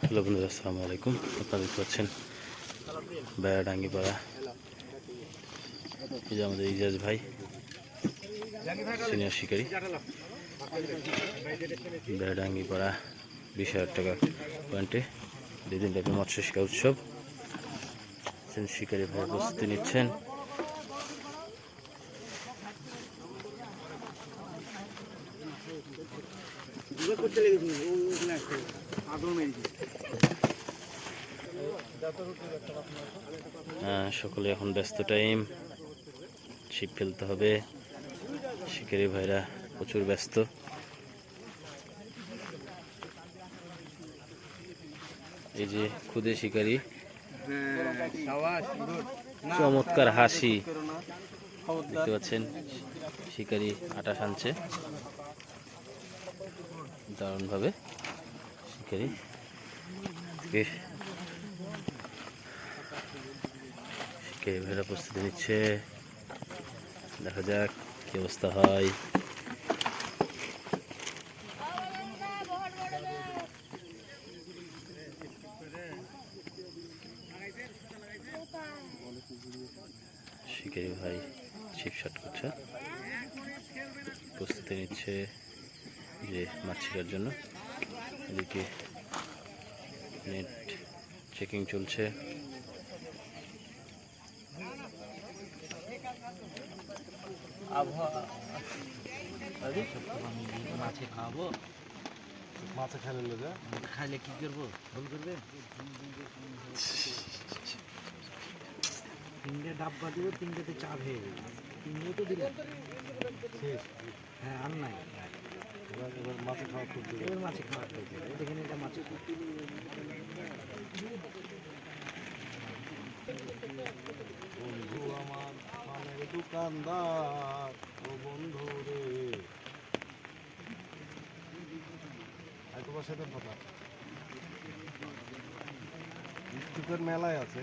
Hello বন্ধুরা, আসসালামু আলাইকুম। আপনারা দেখতে পাচ্ছেন বেড়াডাঙ্গি পাড়া। এই যে আমাদের ইজাজ ভাই, সিনিয়র শিকারী। বেড়াডাঙ্গি পাড়া, বিশ হাজার টাকা পয়েন্টে। দুই দিন ব্যাপী মৎস্য শিকার উৎসব। সেন শিকারী ভাই প্রস্তুতি নিচ্ছেন। হ্যাঁ, সকলে এখন ব্যস্ত টাইম ছিপ ফেলতে হবে। শিকারী ভাইরা প্রচুর ব্যস্ত। এই যে খুদে শিকারী। চমৎকার হাসি। দেখতে পাচ্ছেন, শিকারি আটা টানছে। দারুণভাবে শিকারি। শিকারি ভেড়া প্রস্তুতি নিচ্ছে। দেখা যাক কি অবস্থা হয়। শিকারি ভাই ছিপ শট করছে। প্রস্তুতি নিচ্ছে যে মাছ শিকার জন্য। এদিকে নেট চেকিং চলছে। মাছে খাওয়াবো? মাছে খেলে খাইলে কি করব? ভুল করবে? তিনটে ডাব্বা দিব তিনটেতে চা হয়ে যাবে তিনটে তো দিলে শেষ। হ্যাঁ আর নাই। এবার এবার মাছে খাওয়া খুব এবার মাছে খাওয়া যাবে দেখেন এটা মাছে বন্ধু আমার পানের দোকানদার ও বন্ধু রে। একবার সাথে কথা। মেলায় আছে।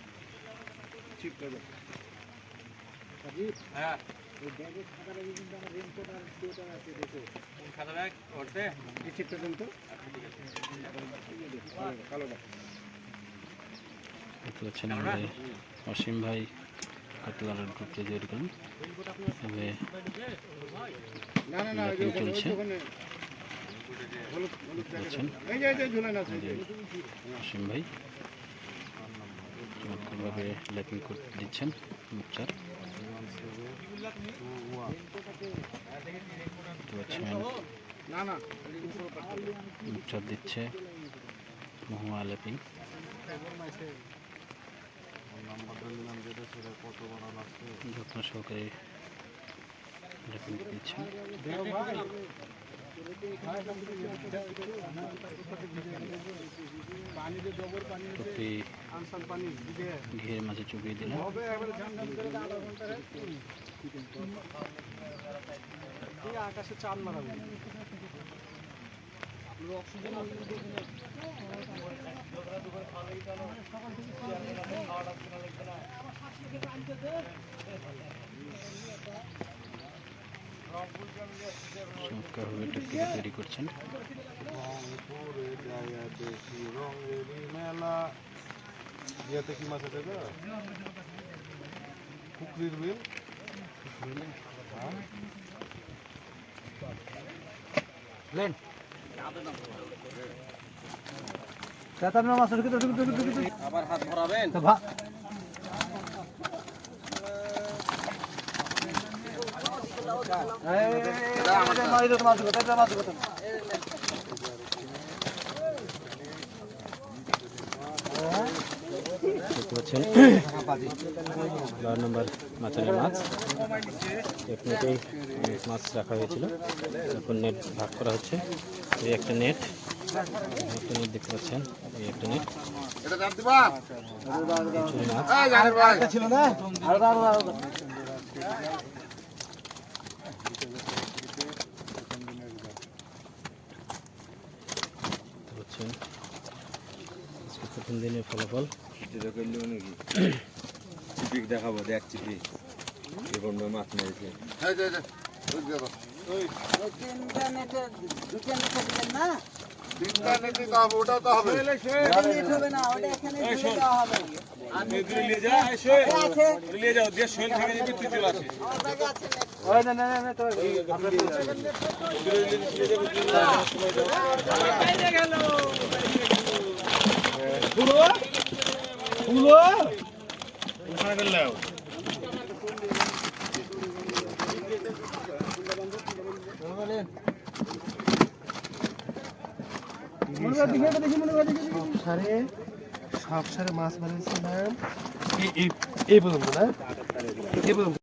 সামনে হ্যাঁ। থাকে আছে কেটে আছে আমার আলাদা স্যার এই চলুন গো বাদ দেবো না দেখতে পাচ্ছেন অসীম ভাই কাতলার গ্রুপটা তৈরি করেন। তবে ল্যাপিং চলছে। দেখতে পাচ্ছেন। অসীম ভাই। চমৎকারভাবে ল্যাপিং করতে দিচ্ছেন পাচ্ছেন মুখচার দিচ্ছে মহুয়া ল্যাপিং যত্ন সহকারে ল্যাপিং দিচ্ছেন। টপি আনসার পানি দিকে ঘিয়ের মাঝে চুপিয়ে দিলাম। হবে এবারে ঝান ঝান চমৎকারভাবে টপি তৈরি করছেন। ইয়াতে কি মাছ আছে পুকুরির বিল হ্যাঁ লেন তেতান্ন মাছ ঢুকে ঢুকে ঢুকে ঢুকে ঢুকে আবার হাত ভরাবেন তো ভা এই, এটা মাছ ধরো, মাছ ধরো, এটা মাছ ধরো। হ্যাঁ? দেখতে মাছ অনেক মাছ রাখা হয়েছিল এখন নেট ভাগ করা হচ্ছে এই একটা নেট একটা নেট দেখতে পাচ্ছেন এই একটা নেট মাছ ছিল না আজকে প্রথম দিনের ফলাফল। চিপিক দেখাবো দেখ চিপি। এরকম মাছ মেরেছে। এই যে এই যে ওই যে ওই তিনটা নেটে দুটো নেট দিবেন না তিনটা নিতে তো হবে ওটাও তো হবে ওটা নেট হবে না ওটা এখানে দিয়ে দেওয়া হবে আর নেট আছে আমার ব্যাগে আছে নেট ওই না না না, না তো সারে সব সারে মাছ মারিয়েছিলাম এই এই পর্যন্ত না? এই পর্যন্ত।